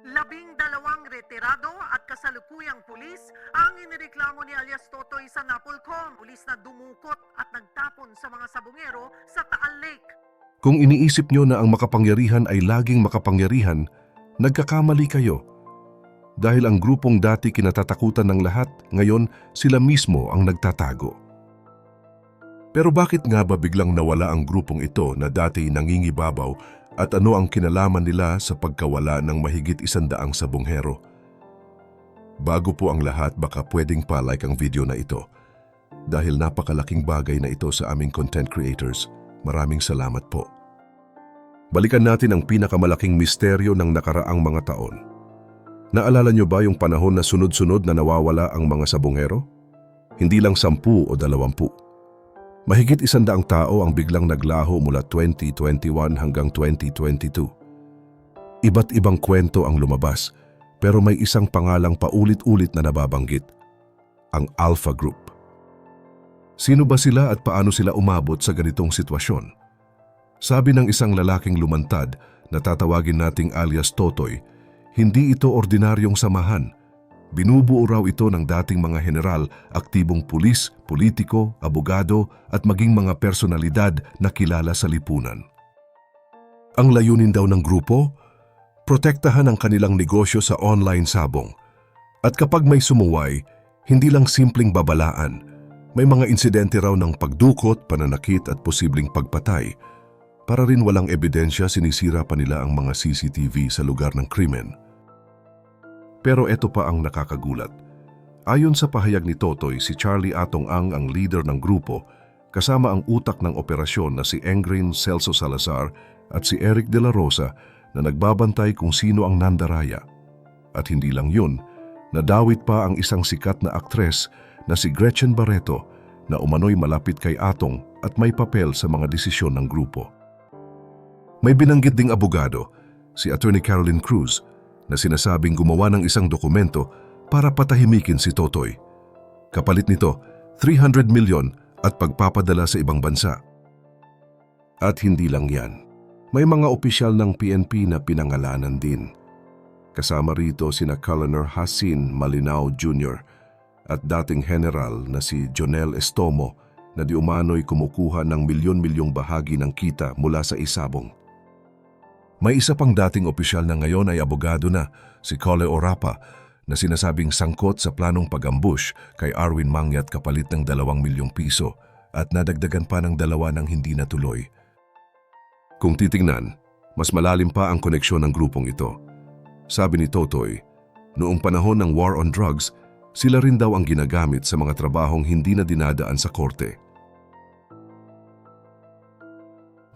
Labing dalawang retirado at kasalukuyang pulis ang inireklamo ni alias Totoy sa Napolcom. Pulis na dumukot at nagtapon sa mga sabungero sa Taal Lake. Kung iniisip nyo na ang makapangyarihan ay laging makapangyarihan, nagkakamali kayo. Dahil ang grupong dati kinatatakutan ng lahat, ngayon sila mismo ang nagtatago. Pero bakit nga ba biglang nawala ang grupong ito na dati nangingibabaw at ano ang kinalaman nila sa pagkawala ng mahigit isandaang sabonghero? Bago po ang lahat, baka pwedeng pa-like ang video na ito. Dahil napakalaking bagay na ito sa aming content creators, maraming salamat po. Balikan natin ang pinakamalaking misteryo ng nakaraang mga taon. Naalala nyo ba yung panahon na sunod-sunod na nawawala ang mga sabongero? Hindi lang sampu o dalawampu. Mahigit isandaang tao ang biglang naglaho mula 2021 hanggang 2022. Iba't ibang kwento ang lumabas, pero may isang pangalang paulit-ulit na nababanggit, ang Alpha Group. Sino ba sila at paano sila umabot sa ganitong sitwasyon? Sabi ng isang lalaking lumantad na tatawagin nating alias Totoy, hindi ito ordinaryong samahan. Binubuo raw ito ng dating mga general, aktibong pulis, politiko, abogado at maging mga personalidad na kilala sa lipunan. Ang layunin daw ng grupo? Protektahan ang kanilang negosyo sa online sabong. At kapag may sumuway, hindi lang simpleng babalaan, may mga insidente raw ng pagdukot, pananakit at posibleng pagpatay. Para rin walang ebidensya, sinisira pa nila ang mga CCTV sa lugar ng krimen. Pero eto pa ang nakakagulat. Ayon sa pahayag ni Totoy, si Charlie Atong Ang ang leader ng grupo, kasama ang utak ng operasyon na si Engrin Celso Salazar at si Eric De La Rosa na nagbabantay kung sino ang nandaraya. At hindi lang yun, nadawit pa ang isang sikat na aktres na si Gretchen Barreto na umano'y malapit kay Atong at may papel sa mga desisyon ng grupo. May binanggit ding abogado, si Attorney Caroline Cruz, na sinasabing gumawa ng isang dokumento para patahimikin si Totoy. Kapalit nito, 300 milyon at pagpapadala sa ibang bansa. At hindi lang yan. May mga opisyal ng PNP na pinangalanan din. Kasama rito sina Colonel Hasin Malinao Jr. at dating general na si Jonel Estomo na di umano'y kumukuha ng milyon-milyong bahagi ng kita mula sa isabong. May isa pang dating opisyal na ngayon ay abogado na, si Cole Orapa, na sinasabing sangkot sa planong pag-ambush kay Arwin Mangyat kapalit ng dalawang milyong piso at nadagdagan pa ng dalawa ng hindi natuloy. Kung titingnan, mas malalim pa ang koneksyon ng grupong ito. Sabi ni Totoy, noong panahon ng war on drugs, sila rin daw ang ginagamit sa mga trabahong hindi na dinadaan sa korte.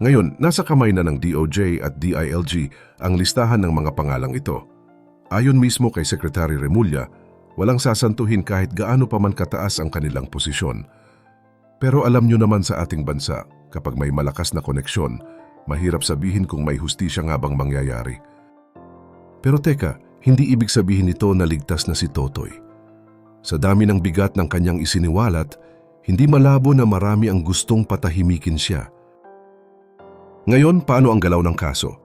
Ngayon, nasa kamay na ng DOJ at DILG ang listahan ng mga pangalang ito. Ayon mismo kay Secretary Remulla, walang sasantuhin kahit gaano pa man kataas ang kanilang posisyon. Pero alam nyo naman sa ating bansa, kapag may malakas na koneksyon, mahirap sabihin kung may hustisya nga bang mangyayari. Pero teka, hindi ibig sabihin nito na ligtas na si Totoy. Sa dami ng bigat ng kanyang isiniwalat, hindi malabo na marami ang gustong patahimikin siya. Ngayon, paano ang galaw ng kaso?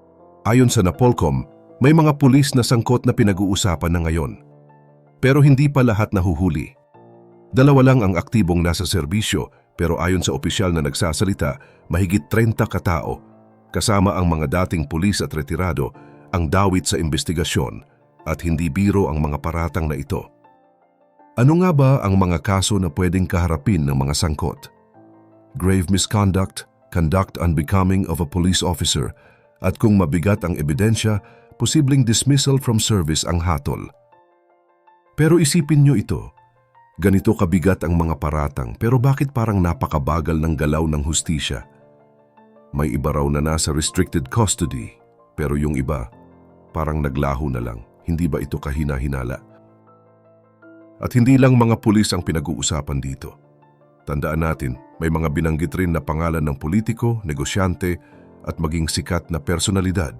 Ayon sa Napolcom, may mga pulis na sangkot na pinag-uusapan na ngayon. Pero hindi pa lahat nahuhuli. Dalawa lang ang aktibong nasa serbisyo pero ayon sa opisyal na nagsasalita, mahigit 30 katao, kasama ang mga dating pulis at retirado, ang dawit sa investigasyon at hindi biro ang mga paratang na ito. Ano nga ba ang mga kaso na pwedeng kaharapin ng mga sangkot? Grave misconduct, conduct unbecoming of a police officer, at kung mabigat ang ebidensya, posibleng dismissal from service ang hatol. Pero isipin nyo ito, ganito kabigat ang mga paratang pero bakit parang napakabagal ng galaw ng hustisya? May iba raw na nasa restricted custody, pero yung iba, parang naglaho na lang, hindi ba ito kahina-hinala? At hindi lang mga pulis ang pinag-uusapan dito. Tandaan natin, may mga binanggit rin na pangalan ng politiko, negosyante at maging sikat na personalidad.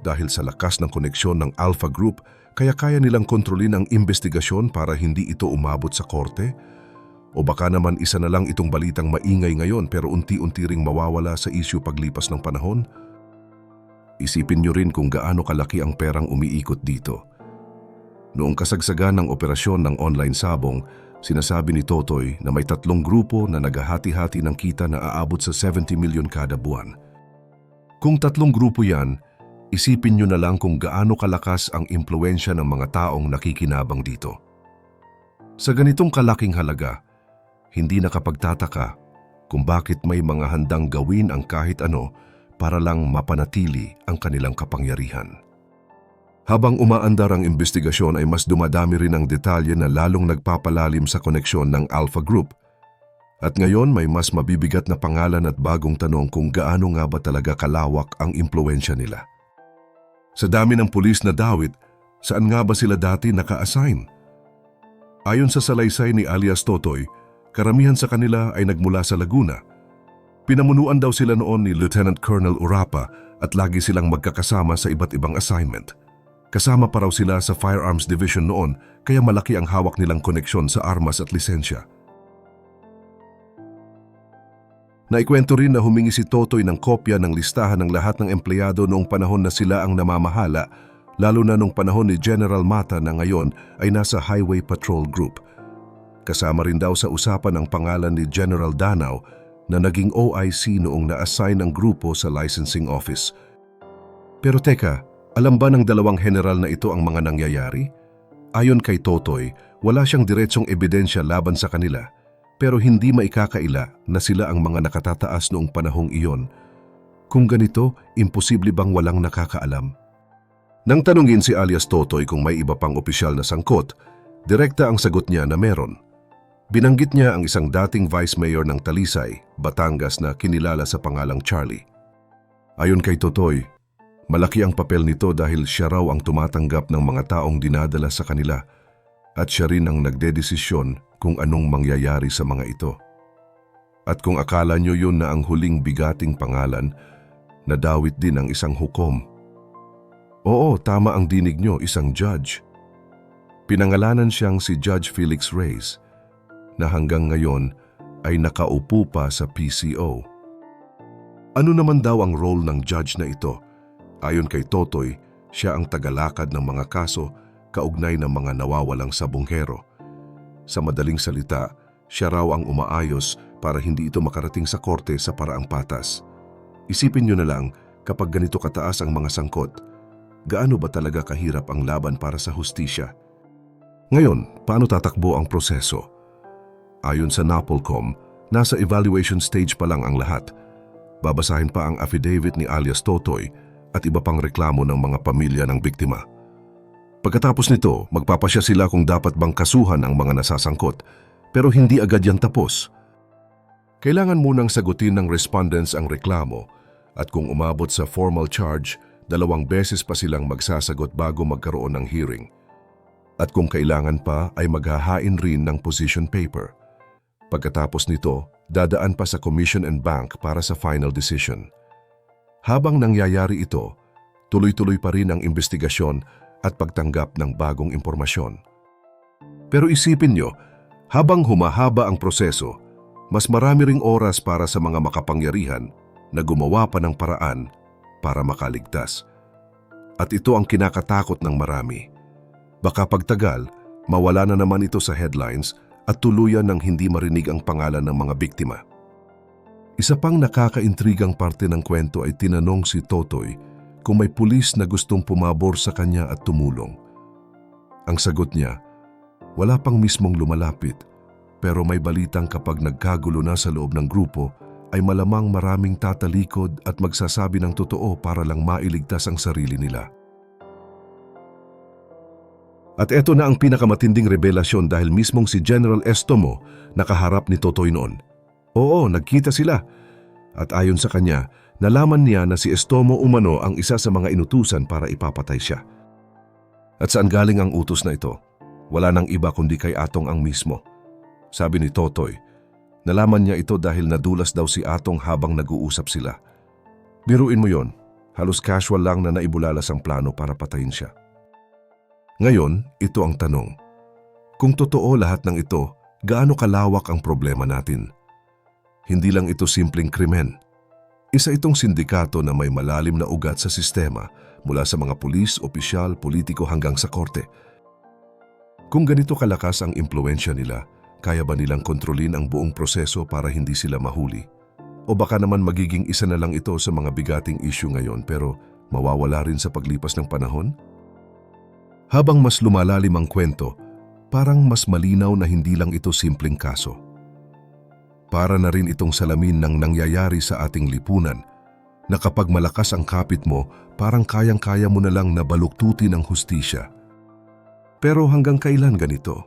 Dahil sa lakas ng koneksyon ng Alpha Group, kaya kaya nilang kontrolin ang investigasyon para hindi ito umabot sa korte? O baka naman isa na lang itong balitang maingay ngayon pero unti-unti ring mawawala sa isyu paglipas ng panahon? Isipin nyo rin kung gaano kalaki ang perang umiikot dito. Noong kasagsagan ng operasyon ng online sabong, sinasabi ni Totoy na may tatlong grupo na naghahati-hati ng kita na aabot sa 70 milyon kada buwan. Kung tatlong grupo yan, isipin nyo na lang kung gaano kalakas ang impluensya ng mga taong nakikinabang dito. Sa ganitong kalaking halaga, hindi nakapagtataka kung bakit may mga handang gawin ang kahit ano para lang mapanatili ang kanilang kapangyarihan. Habang umaandar ang investigasyon ay mas dumadami rin ang detalye na lalong nagpapalalim sa koneksyon ng Alpha Group. At ngayon may mas mabibigat na pangalan at bagong tanong kung gaano nga ba talaga kalawak ang impluensya nila. Sa dami ng pulis na dawit, saan nga ba sila dati naka-assign? Ayon sa salaysay ni alias Totoy, karamihan sa kanila ay nagmula sa Laguna. Pinamunuan daw sila noon ni Lieutenant Colonel Urapa at lagi silang magkakasama sa iba't ibang assignment. Kasama pa raw sila sa Firearms Division noon kaya malaki ang hawak nilang koneksyon sa armas at lisensya. Naikwento rin na humingi si Totoy ng kopya ng listahan ng lahat ng empleyado noong panahon na sila ang namamahala, lalo na noong panahon ni General Mata na ngayon ay nasa Highway Patrol Group. Kasama rin daw sa usapan ang pangalan ni General Danao na naging OIC noong na-assign ang grupo sa licensing office. Pero teka, alam ba ng dalawang general na ito ang mga nangyayari? Ayon kay Totoy, wala siyang diretsong ebidensya laban sa kanila, pero hindi maikakaila na sila ang mga nakatataas noong panahong iyon. Kung ganito, imposible bang walang nakakaalam? Nang tanungin si alias Totoy kung may iba pang opisyal na sangkot, direkta ang sagot niya na meron. Binanggit niya ang isang dating vice mayor ng Talisay, Batangas na kinilala sa pangalang Charlie. Ayon kay Totoy, malaki ang papel nito dahil siya raw ang tumatanggap ng mga taong dinadala sa kanila at siya rin ang nagdedesisyon kung anong mangyayari sa mga ito. At kung akala nyo yun na ang huling bigating pangalan, nadawit din ang isang hukom. Oo, tama ang dinig nyo, isang judge. Pinangalanan siyang si Judge Felix Reyes na hanggang ngayon ay nakaupo pa sa PCO. Ano naman daw ang role ng judge na ito? Ayon kay Totoy, siya ang tagalakad ng mga kaso kaugnay ng mga nawawalang sabonghero. Sa madaling salita, siya raw ang umaayos para hindi ito makarating sa korte sa paraang patas. Isipin nyo na lang kapag ganito kataas ang mga sangkot, gaano ba talaga kahirap ang laban para sa hustisya? Ngayon, paano tatakbo ang proseso? Ayon sa NAPOLCOM, nasa evaluation stage pa lang ang lahat. Babasahin pa ang affidavit ni alias Totoy at iba pang reklamo ng mga pamilya ng biktima. Pagkatapos nito, magpapasya sila kung dapat bang kasuhan ang mga nasasangkot, pero hindi agad yan tapos. Kailangan munang sagutin ng respondents ang reklamo at kung umabot sa formal charge, dalawang beses pa silang magsasagot bago magkaroon ng hearing. At kung kailangan pa ay maghahain rin ng position paper. Pagkatapos nito, dadaan pa sa Commission and Bank para sa final decision. Habang nangyayari ito, tuloy-tuloy pa rin ang investigasyon at pagtanggap ng bagong impormasyon. Pero isipin nyo, habang humahaba ang proseso, mas marami ring oras para sa mga makapangyarihan na gumawa pa ng paraan para makaligtas. At ito ang kinakatakot ng marami. Baka pagtagal, mawala na naman ito sa headlines at tuluyan ng hindi marinig ang pangalan ng mga biktima. Isa pang nakakaintrigang parte ng kwento ay tinanong si Totoy kung may pulis na gustong pumabor sa kanya at tumulong. Ang sagot niya, wala pang mismong lumalapit, pero may balitang kapag nagkagulo na sa loob ng grupo, ay malamang maraming tatalikod at magsasabi ng totoo para lang mailigtas ang sarili nila. At eto na ang pinakamatinding revelasyon dahil mismong si General Estomo nakaharap ni Totoy noon. Oo, nagkita sila. At ayon sa kanya, nalaman niya na si Estomo umano ang isa sa mga inutusan para ipapatay siya. At saan galing ang utos na ito? Wala nang iba kundi kay Atong ang mismo. Sabi ni Totoy, nalaman niya ito dahil nadulas daw si Atong habang nag-uusap sila. Biruin mo yon, halos casual lang na naibulalas ang plano para patayin siya. Ngayon, ito ang tanong. Kung totoo lahat ng ito, gaano kalawak ang problema natin? Hindi lang ito simpleng krimen. Isa itong sindikato na may malalim na ugat sa sistema mula sa mga pulis, opisyal, politiko hanggang sa korte. Kung ganito kalakas ang impluensya nila, kaya ba nilang kontrolin ang buong proseso para hindi sila mahuli? O baka naman magiging isa na lang ito sa mga bigating issue ngayon pero mawawala rin sa paglipas ng panahon? Habang mas lumalalim ang kwento, parang mas malinaw na hindi lang ito simpleng kaso. Para na rin itong salamin ng nangyayari sa ating lipunan na kapag malakas ang kapit mo, parang kayang-kaya mo na lang nabaluktutin ang hustisya. Pero hanggang kailan ganito?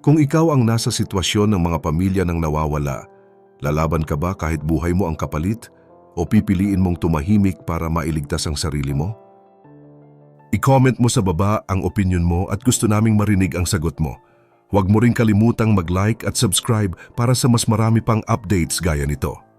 Kung ikaw ang nasa sitwasyon ng mga pamilya ng nawawala, lalaban ka ba kahit buhay mo ang kapalit o pipiliin mong tumahimik para mailigtas ang sarili mo? I-comment mo sa baba ang opinion mo at gusto naming marinig ang sagot mo. Huwag mo rin kalimutang mag-like at subscribe para sa mas marami pang updates gaya nito.